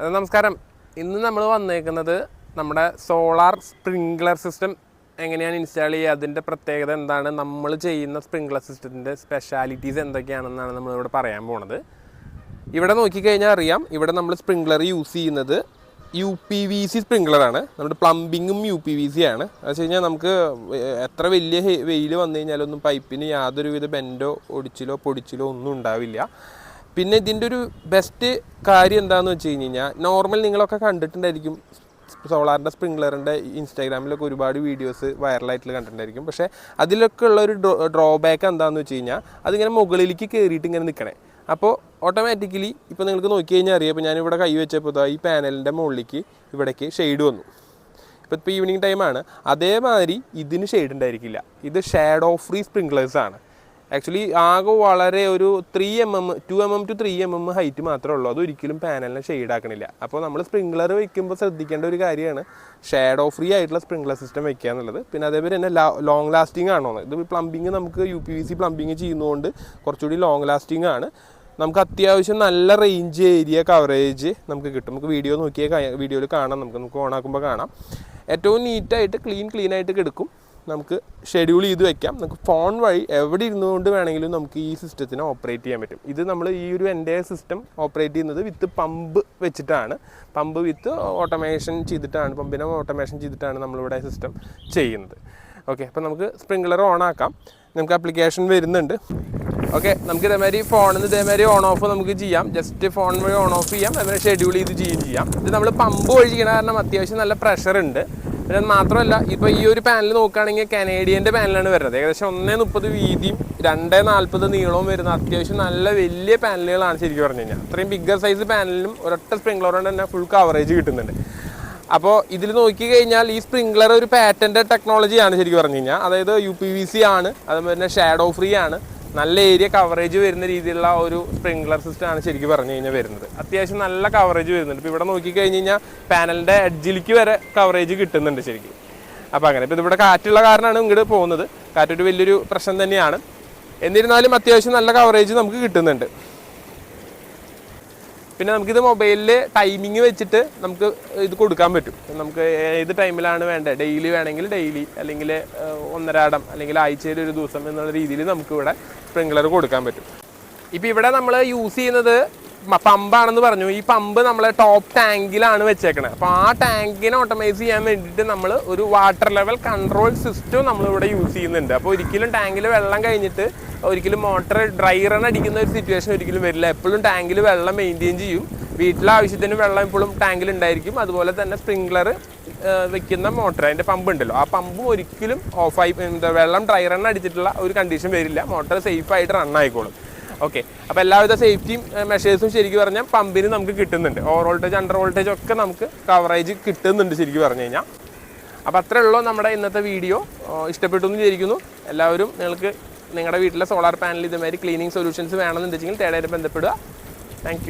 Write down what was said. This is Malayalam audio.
നമസ്കാരം. ഇന്ന് നമ്മൾ വന്നേക്കുന്നത് നമ്മുടെ സോളാർ സ്പ്രിംഗ്ലർ സിസ്റ്റം എങ്ങനെയാണ് ഇൻസ്റ്റാൾ ചെയ്യുക അതിന്റെ പ്രത്യേകത എന്താണ് നമ്മൾ ചെയ്യുന്ന സ്പ്രിംഗ്ലർ സിസ്റ്റത്തിന്റെ സ്പെഷ്യാലിറ്റീസ് എന്തൊക്കെയാണെന്നാണ് നമ്മളിവിടെ പറയാൻ പോണത്. ഇവിടെ നോക്കിക്കഴിഞ്ഞാൽ അറിയാം ഇവിടെ നമ്മൾ സ്പ്രിംഗ്ലർ യൂസ് ചെയ്യുന്നത് യു പി വി സി സ്പ്രിംഗ്ലറാണ് നമ്മുടെ പ്ലംബിങ്ങും യു പി വി സി ആണ്. എന്ന് വെച്ച് കഴിഞ്ഞാൽ നമുക്ക് എത്ര വലിയ വെയിൽ വന്നു കഴിഞ്ഞാലൊന്നും പൈപ്പിന് യാതൊരുവിധ ബെൻഡോ ഒടിച്ചിലോ പൊടിച്ചിലോ ഒന്നും ഉണ്ടാവില്ല. പിന്നെ ഇതിന്റെ ഒരു ബെസ്റ്റ് കാര്യം എന്താണെന്ന് വെച്ച് കഴിഞ്ഞ് കഴിഞ്ഞാൽ നോർമൽ നിങ്ങളൊക്കെ കണ്ടിട്ടുണ്ടായിരിക്കും സോളാറിന്റെ സ്പ്രിംഗ്ലറിന്റെ ഇൻസ്റ്റാഗ്രാമിലൊക്കെ ഒരുപാട് വീഡിയോസ് വൈറലായിട്ട് കണ്ടിട്ടുണ്ടായിരിക്കും. പക്ഷേ അതിലൊക്കെ ഉള്ള ഒരു ഡ്രോ ഡ്രോബാക്ക് എന്താണെന്ന് വെച്ച് കഴിഞ്ഞാൽ അതിങ്ങനെ മുകളിലേക്ക് കയറിയിട്ട് ഇങ്ങനെ നിൽക്കണേ. അപ്പോൾ ഓട്ടോമാറ്റിക്കലി ഇപ്പോൾ നിങ്ങൾക്ക് നോക്കി കഴിഞ്ഞാൽ അറിയാം ഇപ്പോൾ ഞാനിവിടെ കൈ വെച്ചപ്പോൾ ഈ പാനലിന്റെ മുകളിലേക്ക് ഇവിടേക്ക് ഷെയ്ഡ് വന്നു. ഇപ്പോൾ ഇപ്പോൾ ഈവനിങ് ടൈമാണ് അതേമാതിരി ഇതിന് ഷെയ്ഡ് ഉണ്ടായിരിക്കില്ല. ഇത് ഷാഡോ ഫ്രീ സ്പ്രിംഗ്ലേഴ്സ് ആണ്. ആക്ച്വലി ആകെ വളരെ ഒരു three M M two M M two three M M height മാത്രമേ ഉള്ളൂ. അതൊരിക്കലും പാനലിനെ ഷെയ്ഡ് ആക്കണില്ല. അപ്പോൾ നമ്മൾ സ്പ്രിംഗ്ലർ വെക്കുമ്പോൾ ശ്രദ്ധിക്കേണ്ട ഒരു കാര്യമാണ് ഷാഡോ ഫ്രീ ആയിട്ടുള്ള സ്പ്രിംഗ്ലർ സിസ്റ്റം വെക്കുക എന്നുള്ളത്. പിന്നെ അതേപോലെ തന്നെ ലോങ് ലാസ്റ്റിംഗ് ആണോ ഇത് പ്ലംബിങ് നമുക്ക് U P V C plumbing ചെയ്യുന്നതുകൊണ്ട് കുറച്ചുകൂടി ലോങ് ലാസ്റ്റിംഗ് ആണ്. നമുക്ക് അത്യാവശ്യം നല്ല റേഞ്ച് ഏരിയ കവറേജ് നമുക്ക് കിട്ടും. നമുക്ക് വീഡിയോ നോക്കിയാൽ വീഡിയോയിൽ കാണാം. നമുക്ക് നമുക്ക് ഓൺ ആക്കുമ്പോൾ കാണാം. ഏറ്റവും നീറ്റായിട്ട് ക്ലീൻ ക്ലീൻ ആയിട്ട് കിടക്കും. നമുക്ക് ഷെഡ്യൂൾ ചെയ്ത് വെക്കാം. നമുക്ക് ഫോൺ വഴി എവിടെ ഇരുന്നുകൊണ്ട് വേണമെങ്കിലും നമുക്ക് ഈ സിസ്റ്റത്തിനെ ഓപ്പറേറ്റ് ചെയ്യാൻ പറ്റും. ഇത് നമ്മൾ ഈ ഒരു എന്റെ സിസ്റ്റം ഓപ്പറേറ്റ് ചെയ്യുന്നത് വിത്ത് പമ്പ് വെച്ചിട്ടാണ്. പമ്പ് വിത്ത് ഓട്ടോമേഷൻ ചെയ്തിട്ടാണ്. പമ്പിനെ ഓട്ടോമേഷൻ ചെയ്തിട്ടാണ് നമ്മളിവിടെ സിസ്റ്റം ചെയ്യുന്നത്. ഓക്കെ അപ്പോൾ നമുക്ക് സ്പ്രിംഗ്ലർ ഓൺ ആക്കാം. നമുക്ക് ആപ്ലിക്കേഷൻ വരുന്നുണ്ട്. ഓക്കെ നമുക്ക് ഇതേമാതിരി ഫോണിൽ നിന്ന് ഇതേമാതിരി ഓൺ ഓഫ് നമുക്ക് ചെയ്യാം. ജസ്റ്റ് ഫോൺ വഴി ഓൺ ഓഫ് ചെയ്യാം. അതേമാതിരി ഷെഡ്യൂൾ ചെയ്ത് ചെയ്യുകയും ചെയ്യാം. ഇത് നമ്മൾ പമ്പ് ഒഴിക്കണ കാരണം അത്യാവശ്യം നല്ല പ്രഷർ ഉണ്ട്. പിന്നെ അത് മാത്രമല്ല ഇപ്പോൾ ഈ ഒരു പാനൽ നോക്കുകയാണെങ്കിൽ കനേഡിയന്റെ പാനലാണ് വരുന്നത്. ഏകദേശം ഒന്നേ മുപ്പത് വീതിയും രണ്ടേ നാൽപ്പത് നീളവും വരുന്ന അത്യാവശ്യം നല്ല വലിയ പാനലുകളാണ് ശരിക്കും പറഞ്ഞു കഴിഞ്ഞാൽ. അത്രയും ബിഗ്ഗർ സൈസ് പാനലിനും ഒരൊറ്റ സ്പ്രിംഗ്ലർ കൊണ്ട് തന്നെ ഫുൾ കവറേജ് കിട്ടുന്നുണ്ട്. അപ്പോൾ ഇതിൽ നോക്കി കഴിഞ്ഞാൽ ഈ സ്പ്രിംഗ്ലർ ഒരു പാറ്റന്റെ ടെക്നോളജിയാണ് ശരിക്കും പറഞ്ഞു കഴിഞ്ഞാൽ. അതായത് യു പി വി സി ആണ് അതുപോലെ തന്നെ ഷാഡോ ഫ്രീ ആണ്. നല്ല ഏരിയ കവറേജ് വരുന്ന രീതിയിലുള്ള ഒരു സ്പ്രിംഗ്ലർ സിസ്റ്റം ആണ് ശരിക്കും പറഞ്ഞു കഴിഞ്ഞാൽ വരുന്നത്. അത്യാവശ്യം നല്ല കവറേജ് വരുന്നുണ്ട്. ഇപ്പോൾ ഇവിടെ നോക്കിക്കഴിഞ്ഞ് കഴിഞ്ഞാൽ പാനലിന്റെ എഡ്ജിലേക്ക് വരെ കവറേജ് കിട്ടുന്നുണ്ട് ശരിക്കും. അപ്പോൾ അങ്ങനെ. ഇപ്പോൾ ഇവിടെ കാറ്റുള്ള കാരണമാണ് ഇങ്ങോട്ട് പോകുന്നത്. കാറ്റൊരു വലിയൊരു പ്രശ്നം തന്നെയാണ്. എന്നിരുന്നാലും അത്യാവശ്യം നല്ല കവറേജ് നമുക്ക് കിട്ടുന്നുണ്ട്. പിന്നെ നമുക്കിത് മൊബൈലിൽ ടൈമിങ് വെച്ചിട്ട് നമുക്ക് ഇത് കൊടുക്കാൻ പറ്റും. നമുക്ക് ഏത് ടൈമിലാണ് വേണ്ടത്? ഡെയിലി വേണമെങ്കിൽ ഡെയിലി അല്ലെങ്കിൽ ഒന്നരാടം അല്ലെങ്കിൽ ആഴ്ചയിൽ ഒരു ദിവസം എന്നുള്ള രീതിയിൽ നമുക്കിവിടെ സ്പ്രിംഗ്ലർ കൊടുക്കാൻ പറ്റും. ഇപ്പം ഇവിടെ നമ്മൾ യൂസ് ചെയ്യുന്നത് പമ്പാണെന്ന് പറഞ്ഞു. ഈ പമ്പ് നമ്മളെ ടോപ്പ് ടാങ്കിലാണ് വെച്ചേക്കണത് അപ്പോൾ ആ ടാങ്കിനെ ഓട്ടോമൈസ് ചെയ്യാൻ വേണ്ടിയിട്ട് നമ്മൾ ഒരു വാട്ടർ ലെവൽ കൺട്രോൾ സിസ്റ്റം നമ്മൾ ഇവിടെ യൂസ് ചെയ്യുന്നുണ്ട്. അപ്പോൾ ഒരിക്കലും ടാങ്കിൽ വെള്ളം കഴിഞ്ഞിട്ട് ഒരിക്കലും മോട്ടർ ഡ്രൈ റൺ അടിക്കുന്ന ഒരു സിറ്റുവേഷൻ ഒരിക്കലും വരില്ല. എപ്പോഴും ടാങ്കിൽ വെള്ളം മെയിന്റെയിൻ ചെയ്യും. വീട്ടിലെ ആവശ്യത്തിന് വെള്ളം എപ്പോഴും ടാങ്കിൽ ഉണ്ടായിരിക്കും. അതുപോലെ തന്നെ സ്പ്രിംഗ്ലർ വെക്കുന്ന മോട്ടർ അതിന്റെ പമ്പ് ഉണ്ടല്ലോ. ആ പമ്പും ഒരിക്കലും ഓഫായി എന്താ വെള്ളം ഡ്രൈ റൺ അടിച്ചിട്ടുള്ള ഒരു കണ്ടീഷൻ വരില്ല. മോട്ടർ സേഫായിട്ട് റൺ ആയിക്കോളും. ഓക്കെ അപ്പോൾ എല്ലാവിധ സേഫ്റ്റി മെഷേഴ്സും ശരിക്കും പറഞ്ഞാൽ പമ്പിന് നമുക്ക് കിട്ടുന്നുണ്ട്. ഓവർ വോൾട്ടേജ് അണ്ടർ വോൾട്ടേജ് ഒക്കെ നമുക്ക് കവറേജ് കിട്ടുന്നുണ്ട് ശരിക്കും പറഞ്ഞു കഴിഞ്ഞാൽ അപ്പോൾ അത്രേ ഉള്ളൂ നമ്മുടെ ഇന്നത്തെ വീഡിയോ ഇഷ്ടപ്പെട്ടു എന്ന് വിചാരിക്കുന്നു. എല്ലാവരും നിങ്ങൾക്ക് നിങ്ങളുടെ വീട്ടിലെ സോളാർ പാനൽ ഇതുമാതിരി ക്ലീനിങ് സൊല്യൂഷൻസ് വേണമെന്നുണ്ടെങ്കിൽ തേടായിട്ട് ബന്ധപ്പെടുക. താങ്ക്